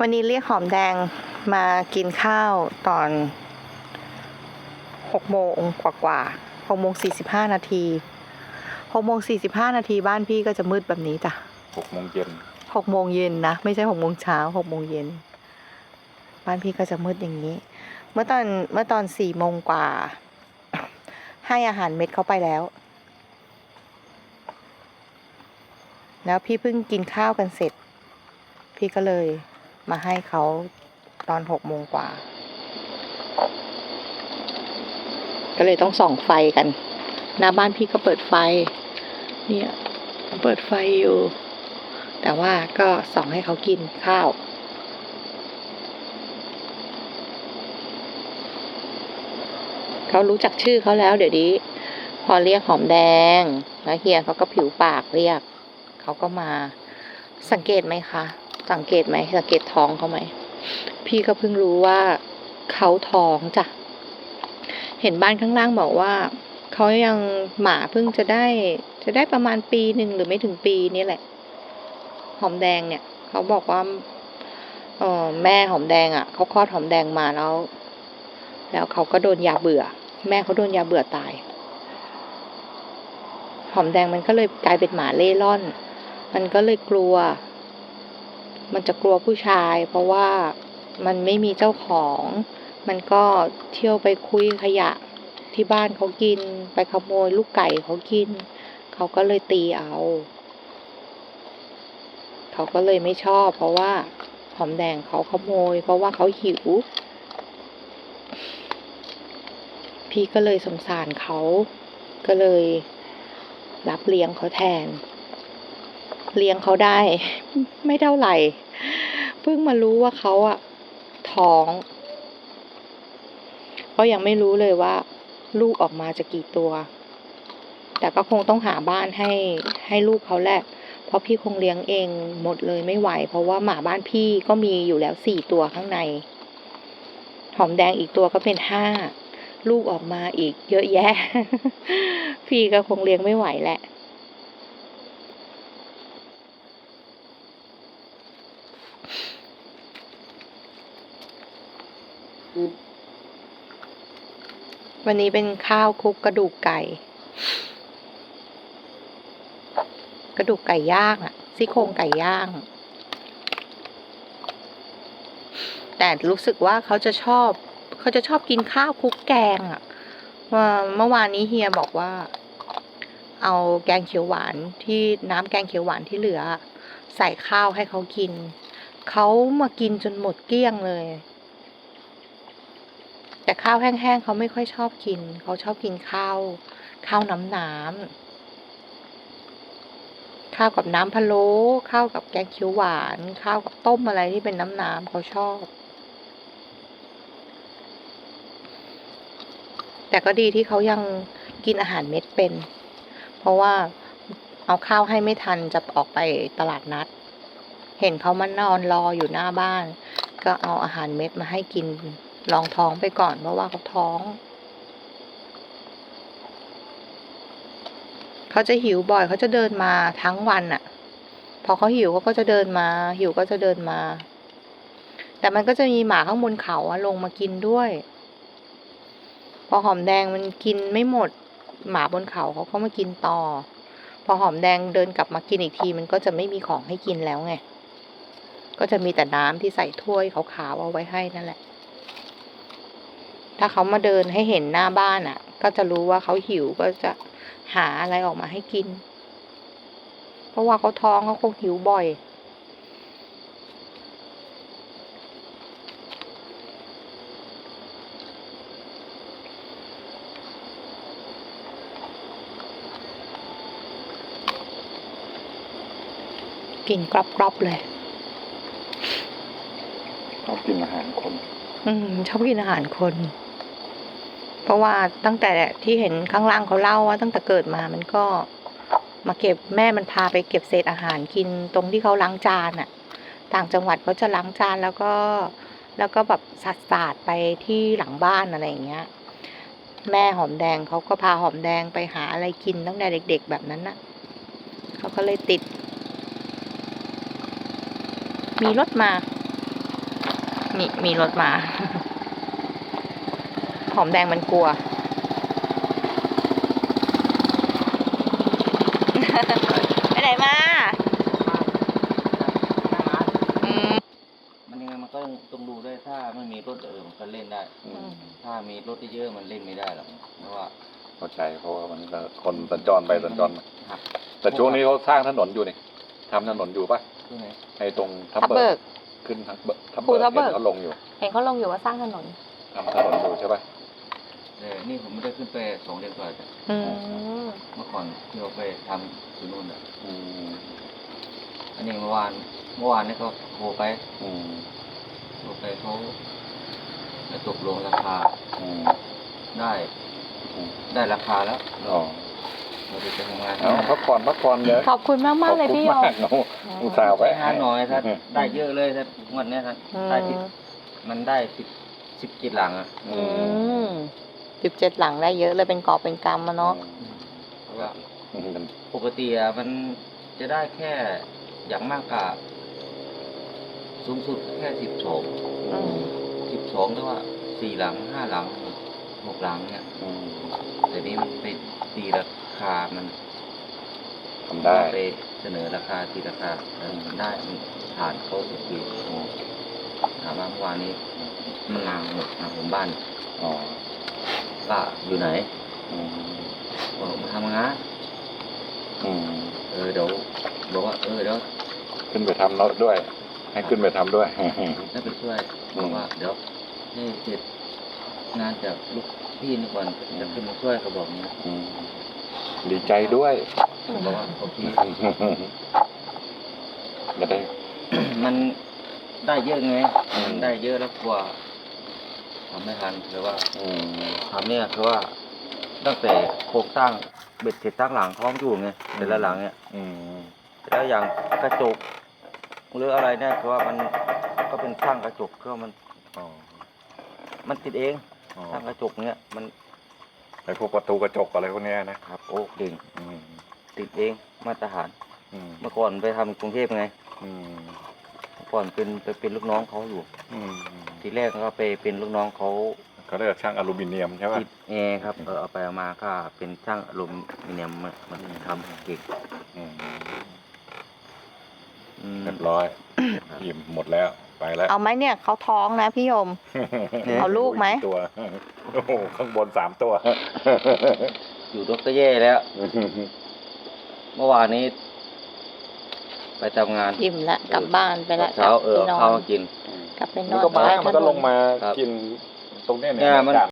วันนี้เรียกหอมแดงมากินข้าวตอนหกโมงกว่ากว่าหกโมงสี่สิบห้านาทีหกโมงสี่สิบห้านาทีบ้านพี่ก็จะมืดแบบนี้จ้ะหกโมงเย็นหกโมงเย็นนะ ไม่ใช่หกโมงเช้าหกโมงเย็น บ้านพี่ก็จะมืดอย่างนี้ เมื่อตอนเมื่อตอนสี่โมงกว่า ให้อาหารเม็ดเขาไปแล้ว แล้วพี่เพิ่งกินข้าวกันเสร็จ พี่ก็เลย มาให้เขาตอนหกโมงกว่า ก็เลยต้องส่องไฟกัน หน้าบ้านพี่ก็เปิดไฟ เนี่ยเปิดไฟอยู่ แต่ว่าก็ส่องให้เขากินข้าวเขารู้จักชื่อเขาแล้ว เดี๋ยวนี้พอเรียกหอมแดง แล้วเฮียเขาก็ผิวปากเรียก เขาก็มาสังเกตไหมคะ สังเกตไหมสังเกตท้องเขาไหม พี่ก็เพิ่งรู้ว่าเขาท้องจ้ะ เห็นบ้านข้างล่างบอกว่าเขายังหมาเพิ่งจะได้ จะได้ประมาณปีหนึ่งหรือไม่ถึงปีนี่แหละ หอมแดงเนี่ย เขาบอกว่าเออแม่หอมแดงอะ่ะเขาคลอดหอมแดงมาแล้ว แล้วเขาก็โดนยาเบื่อ แม่เขาโดนยาเบื่อตาย หอมแดงมันก็เลยกลายเป็นหมาเล่ร่อน มันก็เลยกลัว มันจะกลัวผู้ชาย เพราะว่ามันไม่มีเจ้าของ มันก็เที่ยวไปคุยขยะที่บ้านเขากิน ไปขโมยลูกไก่เขากิน เขาก็เลยตีเอา เขาก็เลยไม่ชอบ เพราะว่าหอมแดงเขาขโมย เพราะว่าเขาหิว พี่ก็เลยสงสารเขา ก็เลยรับเลี้ยงเขาแทน เลี้ยงเขาได้ ไม่เท่าไหร่ เพิ่งมารู้ว่าเขาอะท้องก็ยังไม่รู้เลยว่า ลูกออกมาจะกี่ตัว แต่ก็คงต้องหาบ้านให้ให้ลูกเขาแหละเพราะพี่คงเลี้ยงเองหมดเลยไม่ไหว เพราะว่าหมาบ้านพี่ก็มีอยู่แล้วสี่ตัวข้างใน หอมแดงอีกตัวก็เป็นห้าลูกออกมาอีกเยอะแยะ พี่ก็คงเลี้ยงไม่ไหวแหละ วันนี้เป็นข้าวคลุกกระดูกไก่ กระดูกไก่ย่างอะซี่โครงไก่ย่าง แต่รู้สึกว่าเขาจะชอบ เขาจะชอบกินข้าวคลุกแกงอะว่าเมื่อวานนี้เฮียบอกว่า เอาแกงเขียวหวานที่น้ำแกงเขียวหวานที่เหลือ ใส่ข้าวให้เขากิน เขามากินจนหมดเกลี้ยงเลย แต่ข้าวแห้งๆเขาไม่ค่อยชอบกิน เขาชอบกินข้าวข้าวน้ำน้ำข้าวกับน้ำพะโล้ข้าวกับแกงเขียวหวาน ข้าวกับต้มอะไรที่เป็นน้ำน้ำเขาชอบ แต่ก็ดีที่เขายังกินอาหารเม็ดเป็น เพราะว่าเอาข้าวให้ไม่ทันจะออกไปตลาดนัด เห็นเขามานอนรออยู่หน้าบ้าน ก็เอาอาหารเม็ดมาให้กิน ลองท้องไปก่อนเพราะว่าเขาท้อง เขาจะหิวบ่อยเขาจะเดินมาทั้งวันอะพอเขาหิวเขาก็จะเดินมา หิวก็จะเดินมา แต่มันก็จะมีหมาข้างบนเขาอะลงมากินด้วย พอหอมแดงมันกินไม่หมด หมาบนเขาเขาก็มากินต่อ พอหอมแดงเดินกลับมากินอีกที มันก็จะไม่มีของให้กินแล้วไง ก็จะมีแต่น้ำที่ใส่ถ้วยขาวๆเอาไว้ให้นั่นแหละ ถ้าเขามาเดินให้เห็นหน้าบ้านอะ ก็จะรู้ว่าเขาหิวก็จะหาอะไรออกมาให้กิน เพราะว่าเขาท้องเขาคงหิวบ่อย กินกรอบๆเลยชอบกินอาหารคน อืม ชอบกินอาหารคน เพราะว่าตั้งแต่ที่เห็นข้างล่างเขาเล่าว่าตั้งแต่เกิดมามันก็มาเก็บแม่มันพาไปเก็บเศษอาหารกินตรงที่เขาล้างจานอะต่างจังหวัดเขาจะล้างจานแล้วก็แล้วก็แบบสาดสาดไปที่หลังบ้านอะไรอย่างเงี้ย แม่หอมแดงเขาก็พาหอมแดงไปหาอะไรกินตั้งแต่เด็ก ๆ แบบนั้นน่ะเขาก็เลยติด มีรถมา นี่มีรถมา หอมแดงมันกลัว ไปไหนมาอืมมันยังไงมันก็ต้องต้องดูด้วยถ้าไม่มีรถเออมันก็เล่นได้อืมถ้ามีรถเยอะๆมันเล่นไม่ได้หรอกเพราะว่าเข้าใจเพราะว่ามันก็คนสัญจรไปสัญจรมาหักแต่ช่วงนี้เขาสร้างถนนอยู่นี่ทำถนนอยู่ปะที่ไหนไอ้ตรงทับทับเบิเบิก กขึ้นทับเบิกทับภูเบิกทับเบิก เห็นเขาลงอยู่เห็นเขาลงอยู่ว่าสร้างถนน ทำถนนอยู่ใช่ปะ แต่นี่ผมไม่ได้ขึ้นไปสองเดือนกว่าแต่อืมเมื่อก่อนที่เราไปทำที่นู่นอะอืมอันนี้เมื่อวานเมื่อวานนี่ก็โทรไปอืมโทรไปเขาจะตกลงราคาอืมได้อืมได้ราคาแล้วอ๋อเราจะไปทำงานเอาพักผ่อนพักผ่อนเลยขอบคุณมากมากๆเลยพี่โยขอบคุณมากเนอะอุตส่าห์ไปไว้หาหน่อยถ้าได้เยอะเลยถ้างวดเนี้ยถ้าอืได้สิบมมันได้สิบสิบกิจหลังอะ อือืมม สิบเจ็ดหลังได้เยอะเลยเป็นกอบเป็นกำมาเนาะเพราะว่าอืมมันปกติอะมันจะได้แค่อย่างมากกะสูงสุดแค่สิบสองอืมสิบสองหรือว่าสี่หลังห้าหลังหกหลังเนี่ยอืมแต่นี้มันไปตีราคามันทำได้ไปเสนอราคาตีราคาเออมันได้มันผ่านเขาทุกปีอืมถามว่าเมื่อวานนี้มันนางหมดนางผมบ้านอ๋อ ว่าอยู่ไหนอืมบอกมาทำงานอืมเออเดี๋ยวบอกว่าเออเดี๋ยวขึ้นไปทำแล้วด้วย ให้ขึ้นไปทำด้วย ได้ไปช่วยอืมบอกว่าเดี๋ยวให้เสร็จงานจากลูกพี่นี่ก่อนจะขึ้นมาช่วยเขาบอกนี้อืมดีใจด้วยบอกว่าโอเคจะได้ มันได้เยอะไงอืมมันได้เยอะแล้วกลัว ทำไม่ทันหรือว่าอืมทำเนี่ยคือว่าตั้งแต่โครงสร้างเบ็ดเสร็จตั้งหลังพร้อมอยู่ไงแต่ละหลังเนี่ยอืมแล้วอย่างกระจกหรืออะไรเนี่ยคือว่ามันก็เป็นช่างกระจกคือว่ามันอ๋อมันติดเองอ๋อช่างกระจกเนี่ยมันไอ้พวกประตูกระจกอะไรพวกเนี้ยนะครับ โอ้เก่งอืมติดเองมาตรฐาน อืมเมื่อก่อนไปทำกรุงเทพไงอืมเมื่อก่อนเป็นไปเป็นลูกน้องเขาอยู่ อืม ทีแรกก็ไปเป็นลูกน้องเขาเขาเรียกช่างอลูมิเนียมใช่ป่ะติดแอร์ครับเออเอาไปเอามาก็เป็นช่างอลูมิเนียมมันมันทำเก่งอืมอืมเรียบร้อยอิ่มหมดแล้วไปแล้วเอาไหมเนี่ยเขาท้องนะพี่โยม เอาลูกไหมตัวโอ้โหข้างบนสามตัว อยู่รถก็แย่แล้ว เมื่อวานนี้ ไปทำงานอิ่มละกลับบ้านไปละเช้าเออลับไปนเอาข้าวมากิน กลับไปนมันอนก็มาใต้มันก็ถลงมาครับ กินตรงเนี้ยเนี่ยมันจาก